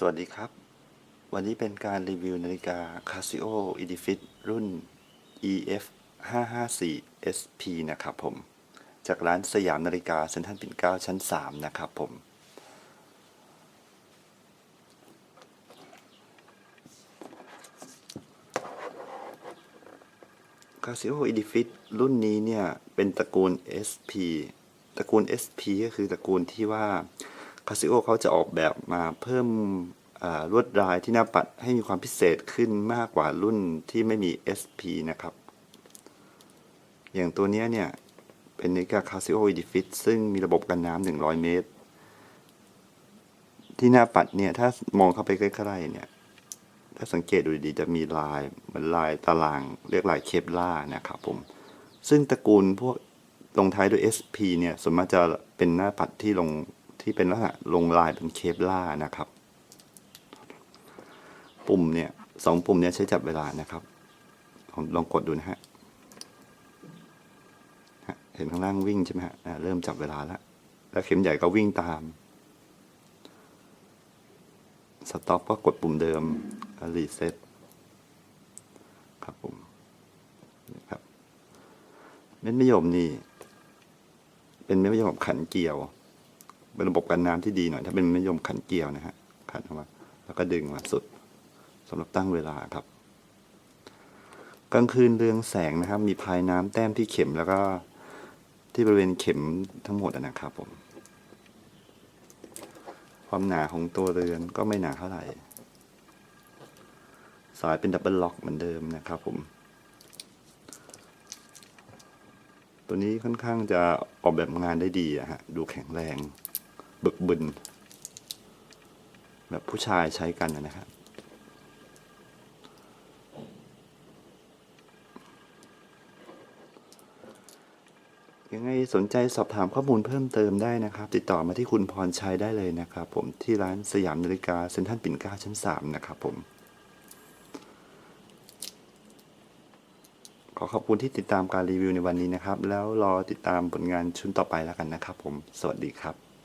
สวัสดีครับ วันนี้เป็นการรีวิวนาฬิกา Casio Edifit รุ่น EF 554 SP นะครับผม จากร้านสยามนาฬิกาเซ็นทรัลปิ่นเกล้าชั้น 3 นะครับผม Casio Edifit รุ่นนี้เนี่ย เป็นตระกูล SP ตระกูล SP ก็คือตระกูลที่ว่า Casio เขาจะออกแบบมาเพิ่มลวดลายที่หน้าปัดให้มีความพิเศษขึ้นมากกว่ารุ่นที่ไม่มี SP นะครับ อย่างตัวนี้เนี่ย เป็นนาฬิกา Casio Edifit ซึ่งมีระบบกันน้ำ100 เมตร ที่หน้าปัดเนี่ย ถ้ามองเข้าไปใกล้ๆเนี่ย ถ้าสังเกตดูดีๆ จะมีลายเหมือนลายตาราง เรียกลายเคปล่านะครับผม ซึ่งตระกูลพวกลงท้ายด้วย SP เนี่ยส่วนมากจะเป็นหน้าปัดที่ลง ที่เป็นลักษณะลงลายเป็นเคปล่านะครับ ปุ่มเนี่ยสองปุ่มเนี่ยใช้จับเวลานะครับผมลองกดดูนะฮะเห็นข้างล่างวิ่งใช่ไหมฮะเริ่มจับเวลาแล้ว แล้วเข็มใหญ่ก็วิ่งตามสต็อปก็กดปุ่มเดิมรีเซ็ตครับผมนี่ครับเม็ดมะยมนี่ เป็นเม็ดมะยมขันเกลียว เป็นระบบกันน้ำที่ดีหน่อย ถ้าเป็นมะยมขันเกลียวนะฮะขันเข้ามาแล้วก็ดึงมาสุดสำหรับตั้งเวลาครับ กลางคืนเรืองแสงนะครับ มีพายน้ำแต้มที่เข็มแล้วก็ที่บริเวณเข็มทั้งหมดนะครับผม ความหนาของตัวเรือนก็ไม่หนาเท่าไหร่ สายเป็นดับเบิลล็อกเหมือนเดิมนะครับผมตัวนี้ค่อนข้างจะออกแบบงานได้ดีอะฮะ ดูแข็งแรง บึกบึน แบบผู้ชายใช้กันนะครับ ยังไงสนใจสอบถามข้อมูลเพิ่มเติมได้นะครับ ติดต่อมาที่คุณพรชัยได้เลยนะครับ ผมที่ร้านสยามนาฬิกาเซ็นทรัลปิ่นเกล้าชั้น 3 นะครับผมขอขอบคุณที่ติดตามการรีวิวในวันนี้นะครับ แล้วรอติดตามผลงานชุดต่อไปแล้วกันนะครับผม สวัสดีครับ